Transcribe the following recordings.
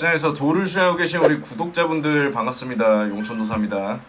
시장에서 도를 쉬하고 계신 우리 구독자분들 반갑습니다. 용천도사입니다.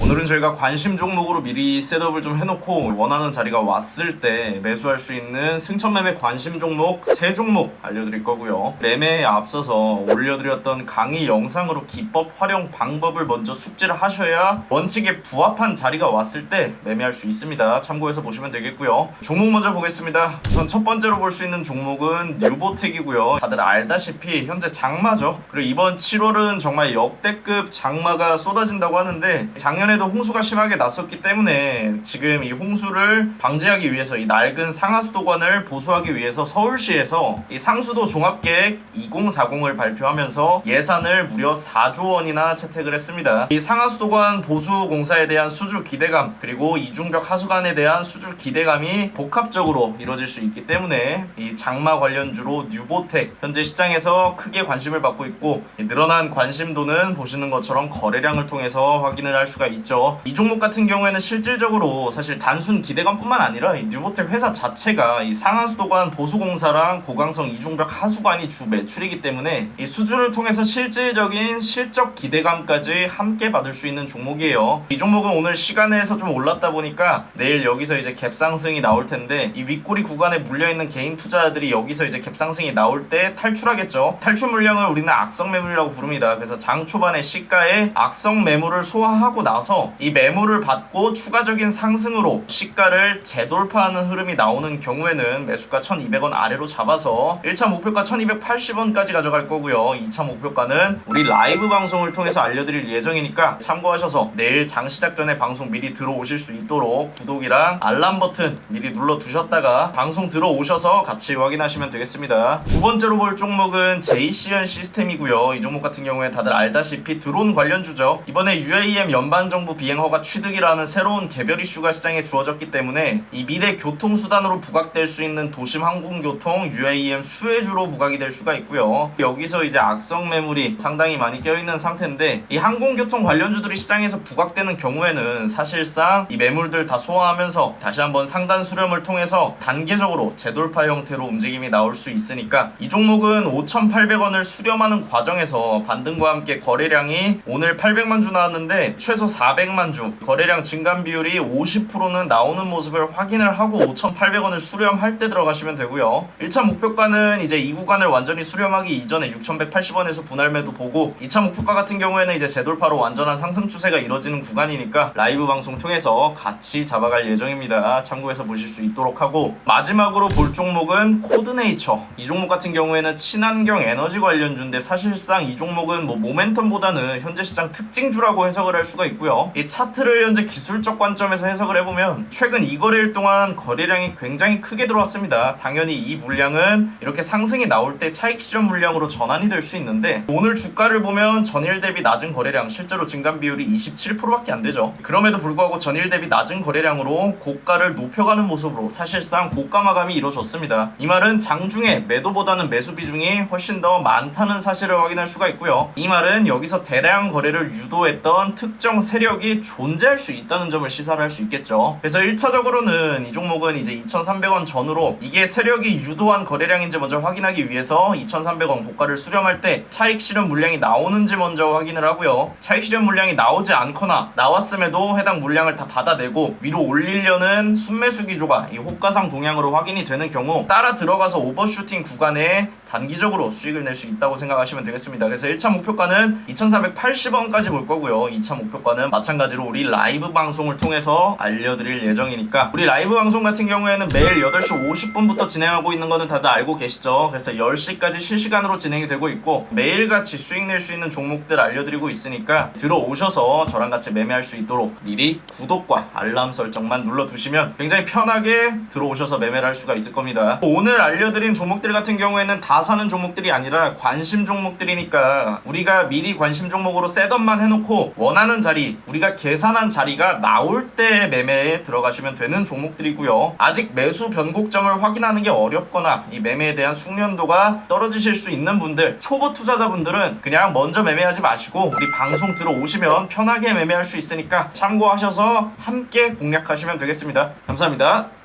오늘은 저희가 관심 종목으로 미리 셋업을 좀 해놓고 원하는 자리가 왔을 때 매수할 수 있는 승천매매 관심 종목 세 종목 알려드릴 거고요. 매매에 앞서서 올려드렸던 강의 영상으로 기법 활용 방법을 먼저 숙지를 하셔야 원칙에 부합한 자리가 왔을 때 매매할 수 있습니다. 참고해서 보시면 되겠고요. 종목 먼저 보겠습니다. 우선 첫 번째로 볼 수 있는 종목은 뉴보텍이고요. 다들 알다시피 현재 장마죠. 그리고 이번 7월은 정말 역대급 장마가 쏟아진다고 하는데 작년 에도 홍수가 심하게 났었기 때문에 지금 이 홍수를 방지하기 위해서 이 낡은 상하수도관을 보수하기 위해서 서울시에서 이 상수도 종합계획 2040을 발표하면서 예산을 무려 4조 원이나 채택을 했습니다. 이 상하수도관 보수 공사에 대한 수주 기대감 그리고 이중벽 하수관에 대한 수주 기대감이 복합적으로 이루어질 수 있기 때문에 이 장마 관련주로 뉴보텍 현재 시장에서 크게 관심을 받고 있고 이 늘어난 관심도는 보시는 것처럼 거래량을 통해서 확인을 할 수가 있 죠. 이 종목 같은 경우에는 실질적으로 사실 단순 기대감뿐만 아니라 이 뉴보텍 회사 자체가 이 상하수도관 보수공사랑 고강성 이중벽 하수관이 주 매출이기 때문에 이 수주를 통해서 실질적인 실적 기대감까지 함께 받을 수 있는 종목이에요. 이 종목은 오늘 시간에서 좀 올랐다 보니까 내일 여기서 이제 갭상승이 나올 텐데 이 윗꼬리 구간에 물려 있는 개인 투자자들이 여기서 이제 갭상승이 나올 때 탈출하겠죠. 탈출 물량을 우리는 악성 매물이라고 부릅니다. 그래서 장 초반에 시가에 악성 매물을 소화하고 나서 이 매물을 받고 추가적인 상승으로 시가를 재돌파하는 흐름이 나오는 경우에는 매수가 1,200원 아래로 잡아서 1차 목표가 1,280원까지 가져갈 거고요. 2차 목표가는 우리 라이브 방송을 통해서 알려드릴 예정이니까 참고하셔서 내일 장 시작 전에 방송 미리 들어오실 수 있도록 구독이랑 알람 버튼 미리 눌러 두셨다가 방송 들어오셔서 같이 확인하시면 되겠습니다. 두 번째로 볼 종목은 JCN 시스템이고요. 이 종목 같은 경우에 다들 알다시피 드론 관련 주죠. 이번에 UAM 연방 정부 비행 허가 취득이라는 새로운 개별 이슈가 시장에 주어졌기 때문에 이 미래 교통수단으로 부각될 수 있는 도심 항공교통 UAM 수혜주로 부각이 될 수가 있고요. 여기서 이제 악성 매물이 상당히 많이 껴있는 상태인데 이 항공교통 관련주들이 시장에서 부각되는 경우에는 사실상 이 매물들 다 소화하면서 다시 한번 상단 수렴을 통해서 단계적으로 재돌파 형태로 움직임이 나올 수 있으니까 이 종목은 5,800원을 수렴하는 과정에서 반등과 함께 거래량이 오늘 800만 주 나왔는데 최소 400만 주 거래량 증감 비율이 50%는 나오는 모습을 확인을 하고 5,800원을 수렴할 때 들어가시면 되고요. 1차 목표가는 이제 이 구간을 완전히 수렴하기 이전에 6,180원에서 분할 매도 보고 2차 목표가 같은 경우에는 이제 재돌파로 완전한 상승 추세가 이뤄지는 구간이니까 라이브 방송 통해서 같이 잡아갈 예정입니다. 참고해서 보실 수 있도록 하고 마지막으로 볼 종목은 코드네이처 이 종목 같은 경우에는 친환경 에너지 관련주인데 사실상 이 종목은 뭐 모멘텀보다는 현재 시장 특징주라고 해석을 할 수가 있고요. 이 차트를 현재 기술적 관점에서 해석을 해보면 최근 이 거래일 동안 거래량이 굉장히 크게 들어왔습니다. 당연히 이 물량은 이렇게 상승이 나올 때 차익 실현 물량으로 전환이 될 수 있는데 오늘 주가를 보면 전일 대비 낮은 거래량 실제로 증감 비율이 27%밖에 안 되죠. 그럼에도 불구하고 전일 대비 낮은 거래량으로 고가를 높여가는 모습으로 사실상 고가 마감이 이루어졌습니다. 이 말은 장중에 매도보다는 매수 비중이 훨씬 더 많다는 사실을 확인할 수가 있고요. 이 말은 여기서 대량 거래를 유도했던 특정 세 력이 존재할 수 있다는 점을 시사를 할 수 있겠죠. 그래서 1차적으로는 이 종목은 이제 2,300원 전후로 이게 세력이 유도한 거래량인지 먼저 확인하기 위해서 2,300원 고가를 수렴할 때 차익 실현 물량이 나오는지 먼저 확인을 하고요. 차익 실현 물량이 나오지 않거나 나왔음에도 해당 물량을 다 받아내고 위로 올리려는 순매수 기조가 이 호가상 동향으로 확인이 되는 경우 따라 들어가서 오버슈팅 구간에 단기적으로 수익을 낼 수 있다고 생각하시면 되겠습니다. 그래서 1차 목표가는 2,480원까지 볼 거고요. 2차 목표가는 마찬가지로 우리 라이브 방송을 통해서 알려드릴 예정이니까 우리 라이브 방송 같은 경우에는 매일 8시 50분부터 진행하고 있는 거는 다들 알고 계시죠? 그래서 10시까지 실시간으로 진행이 되고 있고 매일같이 수익 낼 수 있는 종목들 알려드리고 있으니까 들어오셔서 저랑 같이 매매할 수 있도록 미리 구독과 알람 설정만 눌러두시면 굉장히 편하게 들어오셔서 매매를 할 수가 있을 겁니다. 오늘 알려드린 종목들 같은 경우에는 다 사는 종목들이 아니라 관심 종목들이니까 우리가 미리 관심 종목으로 셋업만 해놓고 원하는 우리가 계산한 자리가 나올 때 매매에 들어가시면 되는 종목들이고요. 아직 매수 변곡점을 확인하는 게 어렵거나 이 매매에 대한 숙련도가 떨어지실 수 있는 분들 초보 투자자분들은 그냥 먼저 매매하지 마시고 우리 방송 들어오시면 편하게 매매할 수 있으니까 참고하셔서 함께 공략하시면 되겠습니다. 감사합니다.